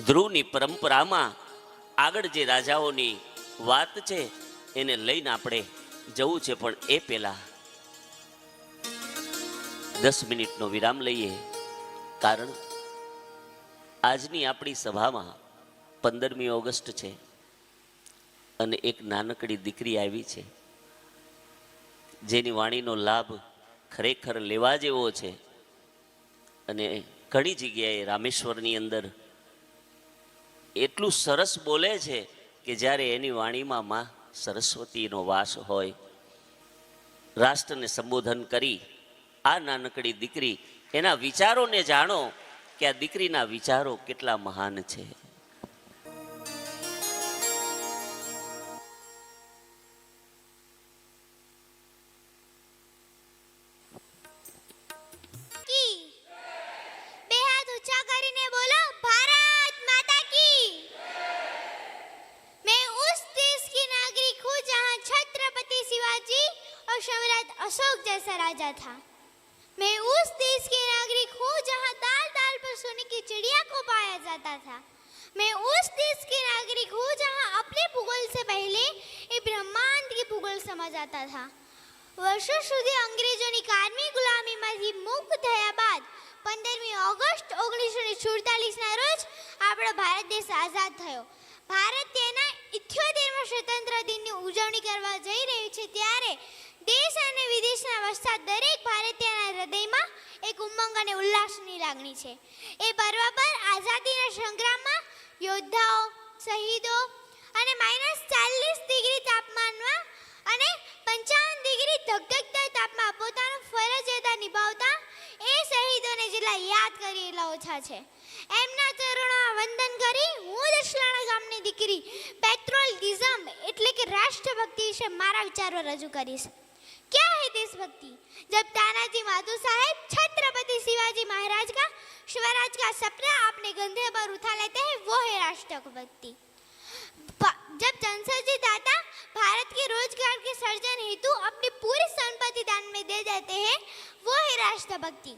ધ્રુવની પરંપરામાં આગળ જે રાજાઓની વાત છે, એને લઈને આપણે જવું છે, પણ એ પહેલા દસ મિનિટનો વિરામ લઈએ. કારણ આજની આપણી સભામાં પંદરમી ઓગસ્ટ છે અને એક નાનકડી દીકરી આવી છે. જેની વાણીનો લાભ ખરેખર લેવા જેવો છે. અને ઘણી જગ્યાએ રામેશ્વરની અંદર એટલું સરસ બોલે છે કે જ્યારે એની વાણીમાં માં સરસ્વતીનો વાસ હોય, રાષ્ટ્રને સંબોધન કરી, આ નાનકડી દીકરી એના વિચારોને જાણો કે આ દીકરીના વિચારો કેટલા મહાન છે. मैं उस देश के नागरिक हूँ जहाँ दाल दाल पर सोने की चिड़िया को पाया जाता था मैं उस देश के नागरिक हूँ जहाँ अपने भूगोल से पहले ये ब्रह्मांड की भूगोल समझ आता था વર્ષો સુધી અંગ્રેજોની કારમી ગુલામીમાંથી મુક્ત થયા બાદ પંદરમી ઓગસ્ટ ઓગણીસો ને સુડતાલીસના રોજ આપણો ભારત દેશ આઝાદ થયો ભારત અને ઉલ્લાસની લાગણી છે. એ પર્વ આઝાદીના સંગ્રામમાં યોદ્ધાઓ, શહીદો અને માઇનસ ચાલીસ ડિગ્રી તાપમાનમાં અને પંચાવન ડિગ્રી ધગધગતા તાપમાન પોતાનો ફરજ અદા નિભાવતા એ શહીદોને જેટલા યાદ કરી એટલા ઓછા છે. એમના ચરણોમાં વંદન કરી હું દશલાણા ગામની દીકરી પેટ્રોલ ડિઝમ એટલે કે રાષ્ટ્રભક્તિ વિશે મારા વિચારો રજૂ કરીશ. देशभक्ति। जब तानाजी माधो साहेब छत्रपति शिवाजी महाराज का स्वराज का सपना अपने कंधे पर उठा लेते हैं, वो है राष्ट्रभक्ति। जब जनसरजी दाता भारत के रोज़गार के सर्जन हेतु अपनी पूरी संपत्ति दान में दे देते हैं, वो है राष्ट्रभक्ति।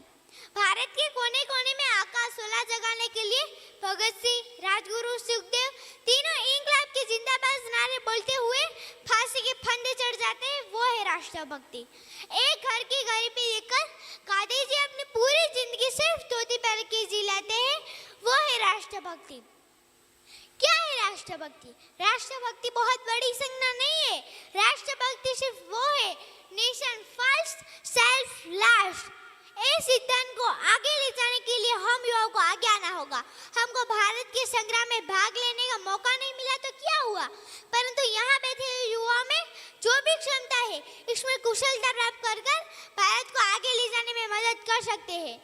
भारत के कोने कोने में आकाश सोलह जगाने के लिए भगत सिंह, राजगुरु, सुखदेव, तीनों इंकलाब के जिंदाबाद नारे बोलते जाते हैं, वो है राष्ट्रभक्ति एक घर की गरीबी देखकर गांधी जी अपनी पूरी ज़िंदगी सिर्फ़ धोती पहन के जी लेते हैं, वो है राष्ट्रभक्ति क्या है राष्ट्रभक्ति राष्ट्रभक्ति बहुत बड़ी संज्ञा नहीं है। राष्ट्रभक्ति सिर्फ़ वो है, नेशन फ़र्स्ट सेल्फ लास्ट इस सिद्धांत को आगे ले जाने के लिए हम युवाओं को आगे आना होगा। हमको भारत के संग्राम में भाग लेने का मौका नहीं मिला तो क्या हुआ? परंतु यहाँ बैठे युवा में जो भी क्षमता है, इसमें कुशलता प्राप्त कर कर भारत को आगे ले जाने में मदद कर सकते हैं।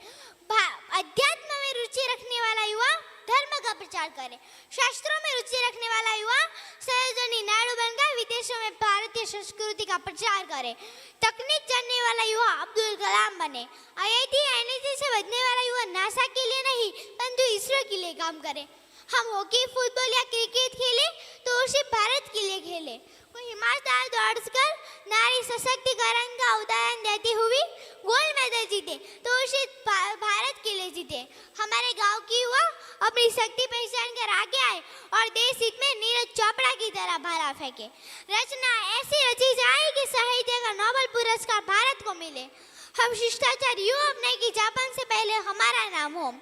अध्यात्म में रुचि रखने वाला युवा धर्म का प्रचार करे। शास्त्रों में रुचि रखने वाला युवा सहजनी नाड़ू बनकर विदेशों में भारतीय संस्कृति का प्रचार करे। तकनीक जानने वाला युवा अब्दुल कलाम बने। आईआईटी, एनआईटी से बनने वाला युवा नासा के लिए नहीं परंतु इसरो के लिए काम करे। हम हॉकी, फुटबॉल या क्रिकेट खेले तो सिर्फ़ भारत के लिए खेले। कोई ईमानदार दौड़कर नारी सशक्तिकरण का उदाहरण देती हुई गोल्ड मेडल जीते तो उसे भारत के लिए जीते। हमारे गाँव की युवा अपनी शक्ति पहचान कर आगे आए और देश हित में नीरज चोपड़ा की तरह भाला फेंके। रचना ऐसी रची जाए कि साहित्य का नोबल पुरस्कार भारत को मिले। हम शिष्टाचार यूँ अपने कि जापान से पहले हमारा नाम हो।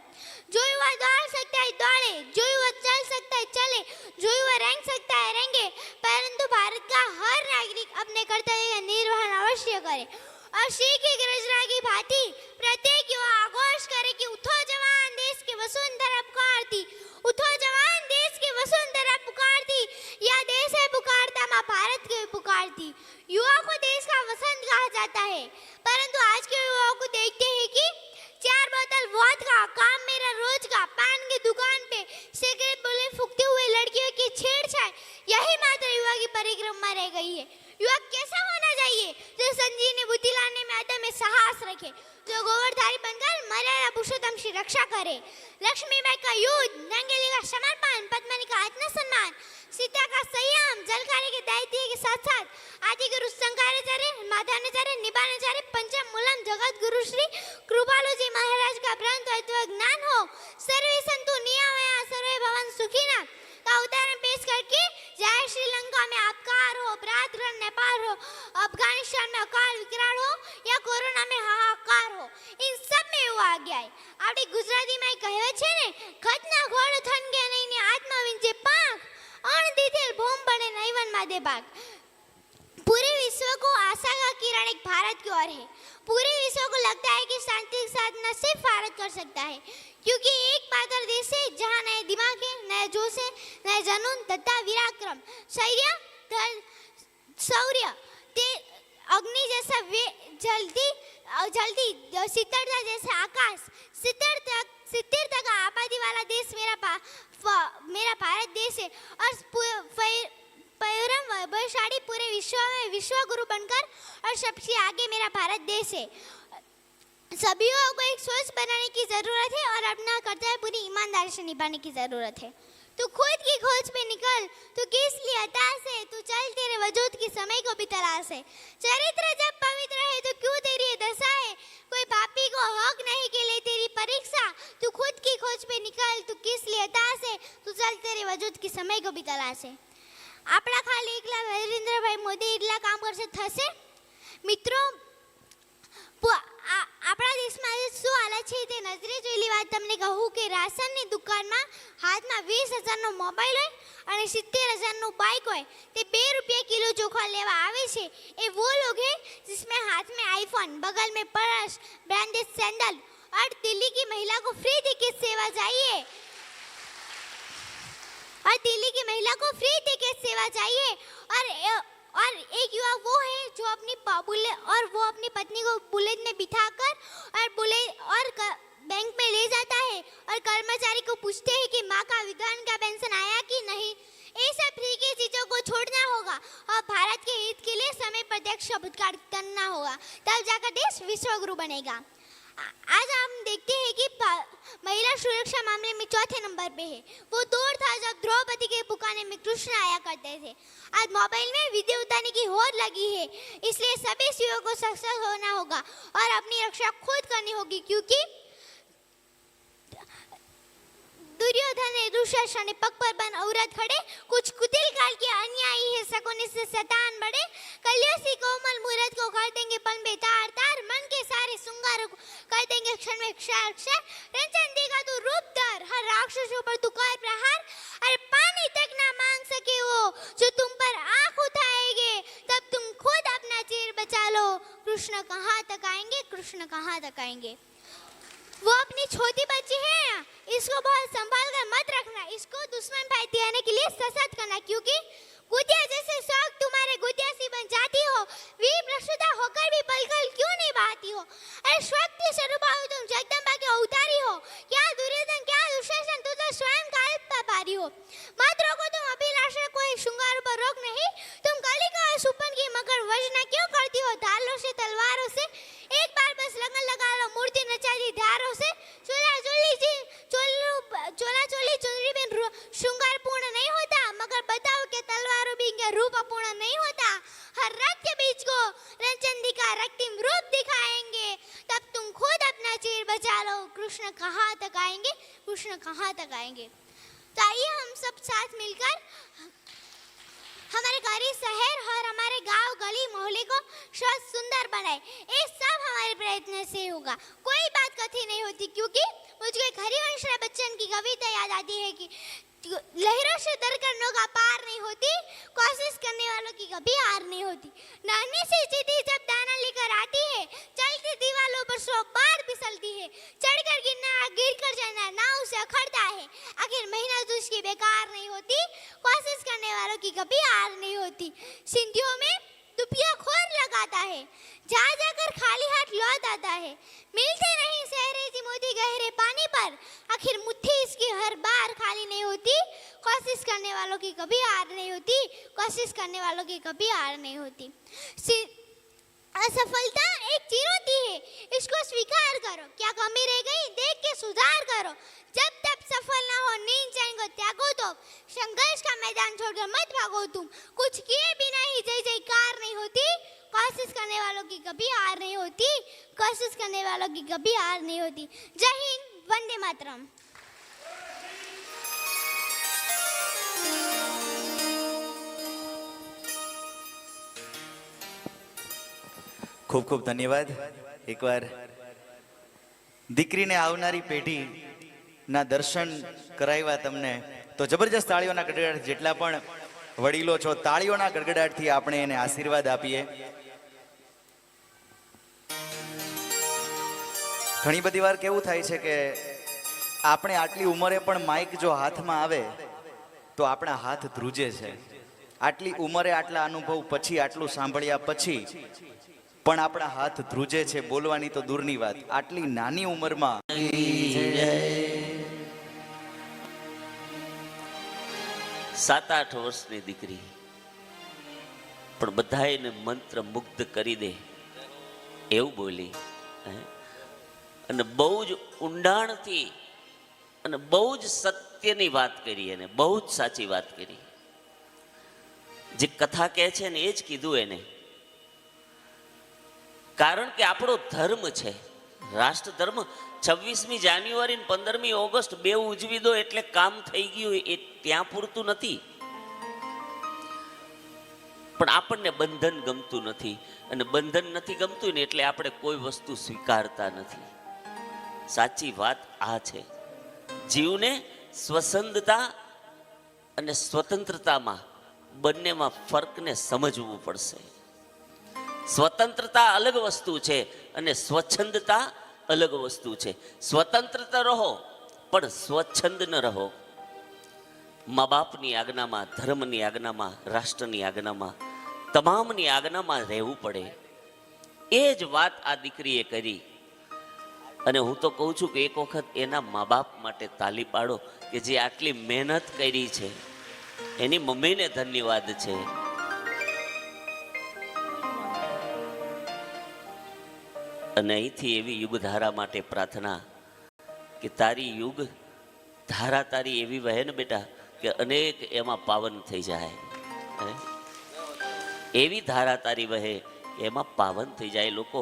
जो युवा दौड़ सकता है, दौड़े। जो युवा चल सकता है, चले। जो युवा रेंग सकता है, रेंगे। परंतु भारत का हर नागरिक अपने कर्तव्य का निर्वहन अवश्य करे। और सिंह की गर्जना की भांति प्रत्येक युवा आघोष करे कि उठो जवान, देश की वसुंधरा पुकारती। उठो जवान, देश की वसुंधरा पुकारती। या देश है पुकारता, माँ भारत की पुकारती। युवा को देश का वसंत कहा जाता है परंतु आज के युवाओं को देखते हैं कि चार बोतल वोदका काम मेरा रोज का पान की दुकान पे सिगरेट बोले फूकते हुए लड़कियों की छेड़छाड़ यही मात्र युवा की परिक्रमा रह गई है युवक कैसा होना चाहिए जो संजीवनी बुद्धि लाने में साहस रखे। जो गोवर्धारी बनकर मर्यादा पुरुषोत्तम की रक्षा करे। लक्ष्मीबाई का युद्ध, नंगेली का समर्पण, पद्मनी का आत्मसम्मान सीता का संयम, जलकारी के दायित्व के साथ साथ आदि गुरु शंकराचार्य माधवाचार्य निबाणाचार्य पंचम मूलम जगत गुरु श्री कृपालु जी महाराज का ग्रंथ अथवा ज्ञान हो। सर्वे संतु नियमया, सर्वे भवन सुखी ना का उदाहरण पेश करके चाहे श्रीलंका में आपकार हो, अपराध नेपाल हो, अफ़गानिस्तान में अकाल विकराल हो या कोरोना में हाहाकार हो इन सब में એવું આ ગયા આપણી ગુજરાતીમાં એક કહેવત છે ને ખતના ઘોડ થન કે નહીં ને આત્મા વિંચે પાંખ અણ દીધેલ ભોમ બને નૈવન માં દે ભાગ पूरे विश्व को आशा का किरण एक भारत की ओर है पूरे विश्व को लगता है कि शांति के साथ न सिर्फ भारत कर सकता है क्योंकि एक पात्र देश है जहाँ नए दिमाग है नया जोश है नए जनून तथा विराक्रम शौर्य धर- शौर्य ते अग्नि जैसा वे जल्दी जल्दी शीतलता जैसा आकाश। सितर तक सितर तक आबादी वाला देश मेरा पा, मेरा भारत देश है। और पु- फै- परम वैभवशाली पूरे विश्व में विश्व गुरु बनकर और सबसे आगे मेरा भारत देश है। सभी को एक सोच बनाने की ज़रूरत है और अपना कर्तव्य पूरी ईमानदारी से निभाने की ज़रूरत है। तू खुद की खोज पे निकल तू किस लिए हताश है तू चल तेरे वजूद की समय को भी तलाश है चरित्र जब पवित्र है तो क्यों तेरी ये दशा है कोई पापी को हक नहीं के लिए तेरी परीक्षा तू खुद की खोज पे निकल तू किस लिए हताश है तू चल तेरे वजूद की समय को भी तलाश है આપણા ખાલી એકલા નરેન્દ્રભાઈ મોદી એટલા કામ કરશે થશે મિત્રો પુ- આ- આપણા દેશમાં આજે શું હાલત છે તે નજરે જોયેલી વાત તમને કહું કે રાશનની દુકાનમાં હાથમાં વીસ હજારનો મોબાઈલ હોય અને સિત્તેર હજારનું બાઇક હોય તે બે રૂપિયા કિલો ચોખા લેવા આવે છે એ वो लोग हैं जिसमें हाथ में आईफोन बगल में पर्स ब्रांडेड सैंडल और दिल्ली की महिला को फ्री टिकट सेवा चाहिए और दिल्ली की महिला को फ्री टिकट सेवा चाहिए और और एक युवा वो है जो अपनी बुले, और वो अपनी पत्नी को बुलेट में बिठाकर और बुलेट और क- बैंक में ले जाता है और कर्मचारी को पूछते हैं कि माँ का विधवान का पेंशन आया कि नहीं? ये सब फ्री की चीज़ों को छोड़ना होगा और भारत के हित के लिए समय पर दक्ष करना होगा। तब जाकर देश विश्वगुरु बनेगा। आज हम देखते हैं कि महिला सुरक्षा मामले में चौथे नंबर पे है। वो दौर था जब द्रौपदी के पुकाने में कृष्ण आया करते थे। आज मोबाइल में वीडियो उतारने की होड़ लगी है, इसलिए सभी सीओ को सक्सेस होना होगा और अपनी रक्षा खुद करनी होगी, क्योंकि दुर्योधन ने दुशासन ने पग पर बन औरत खड़े, कुछ कुटिल काल के अन्यायी है सकोने से शैतान बड़े। कलियोसी कोमल मूरत को कर देंगे पल में तार मन के सारे श्रृंगार को कर देंगे क्षण में क्षर क्षर रंजन देगा तू रूप धर हर राक्षसों पर तू कर प्रहार। अरे पानी तक ना मांग सके वो जो तुम पर आँख उठाएँगे, तब तुम खुद अपना चीर बचा लो। कृष्ण कहाँ तक आएँगे? कृष्ण कहाँ तक आएँगे? वो अपनी छोटी बच्ची है। इसको बहुत संभाल कर मत रखना। इसको दुश्मन भाई देने के लिए सशक्त करना, क्योंकि गुदिया जैसे शौक तुम्हारे गुदिया सी बन जाती हो। वीर प्रसुता होकर भी पलकल क्यों नहीं बहाती हो? अरे शक्ति स्वरूप हो तुम, जगदम्बा के अवतारी हो। क्या दुर्योधन, क्या दुशासन तू तो स्वयं काल पर पारी हो। मत रोको तुम अभिलाषा कोई श्रृंगार पर रोक नहीं। तुम कालिका और सुपन की मकर वजना क्यों करती हो? ढालों से तलवारों से एक बार बस लगन लगा लो से। चोला चोली जी, चोलू, चोला चोली चुनरी में रू- श्रृंगार पूर्ण नहीं होता, मगर बताओ कि तलवारों भी इनका रूप अपूर्ण नहीं होता। हर रथ के बीच को रंचंदी का रक्तिम रूप दिखाएँगे। तब तुम खुद अपना चीर बचा लो। कृष्ण कहाँ तक आएँगे? कृष्ण कहाँ तक आएँगे? तो आइए हम सब साथ मिलकर हमारे गरीब शहर और हमारे गाँव गली मोहल्ले को स्वच्छ सुंदर बनाए। ये सब हमारे प्रयत्न से होगा। कोई बात कथी नहीं होती क्योंकि मुझको एक हरिवंश राय बच्चन की कविता याद आती है कि लहरों से डर कर नौका पार नहीं होती, कोशिश करने वालों की कभी हार नहीं होती। नानी से चीटी जब दाना लेकर आती है, चलती दीवारों पर सौ बार फिसलती है। चढ़कर गिरना गिर कर जाना नाव से अखड़ता है। आखिर मेहनत उसकी बेकार नहीं होती, कोशिश करने वालों की कभी हार नहीं होती। सिंधियों में दुपिया खोर लगाता है, जा जाकर खाली हाथ लौट आता है। मिलते नहीं सहरे जी मोती गहरे पानी पर। आखिर मुट्ठी इसकी हर बार खाली नहीं होती। कोशिश करने वालों की कभी हार नहीं होती। कोशिश करने वालों की कभी हार नहीं होती। असफलता एक चिरौती है। इसको स्वीकार करो। क्या कमी रह गई? देख के सुधार करो। जब भागो तो संघर्ष का मैदान छोड़कर मत भागो तुम। कुछ किए बिना ही जय जयकार नहीं होती। कोशिश करने वालों की कभी हार नहीं होती। कोशिश करने वालों की कभी हार नहीं होती। जय हिंद, वंदे मातरम। खूब खूब धन्यवाद। एक बार ધન્યવાદ ने आवनारी આવનારી ना दर्शन કરાવ્યા तमने। તો જબરજસ્ત તાળીઓના ગડગડાટ જેટલા પણ વડીલો છો, તાળીઓના ગડગડાટથી આપણે એને આશીર્વાદ આપીએ. ઘણી બધી વાર કેવું થાય છે કે આપણે આટલી ઉંમરે પણ માઇક જો હાથમાં આવે, તો આપણા હાથ ધ્રુજે છે. આટલી ઉંમરે આટલા અનુભવ પછી, આટલું સાંભળ્યા પછી પણ આપણા હાથ ધ્રુજે છે બોલવાની તો દૂરની વાત. આટલી નાની ઉંમરમાં સાત આઠ વર્ષની દીકરી. પણ બધા એને મંત્ર મુગ્ધ કરી દે. એવું બોલી. અને બહુ જ ઊંડાણથી અને બહુ જ સત્યની વાત કરી એને. બહુ જ સાચી વાત કરી. જે કથા કહે છે ને, એ જ કીધું એને. કારણ કે આપણો ધર્મ છે. રાષ્ટ્ર છવ્વીસમી જાન્યુઆરી પંદરમી ઓગસ્ટ બે ઉજવી દો એટલે કામ થઈ ગયું એ ત્યાં પૂરતું નથી. પણ આપણને બંધન ગમતું નથી અને બંધન નથી ગમતું ને એટલે આપણે કોઈ વસ્તુ સ્વીકારતા નથી. સાચી વાત આ છે. જીવને સ્વસંદતા અને સ્વતંત્રતામાં બંનેમાં ફરકને સમજવું પડશે. સ્વતંત્રતા અલગ વસ્તુ છે અને સ્વચ્છંદતા અલગ વસ્તુ છે. સ્વતંત્રતા રહો, પણ સ્વચ્છંદ ન રહો. મા બાપની આજ્ઞામાં, ધર્મની આજ્ઞામાં, રાષ્ટ્રની આજ્ઞામાં, તમામની આજ્ઞામાં રહેવું પડે. એ જ વાત આ દીકરીએ કરી. અને હું તો કહું છું કે એક વખત એના મા બાપ માટે તાલી પાડો કે જે આટલી મહેનત કરી છે. એની મમ્મીને ધન્યવાદ છે. અને અહીંથી એવી યુગધારા માટે પ્રાર્થના કે તારી યુગ ધારા તારી એવી વહે ને બેટા કે અનેક એમાં પાવન થઈ જાય? એવી ધારા તારી વહે, એમાં પાવન થઈ જાય લોકો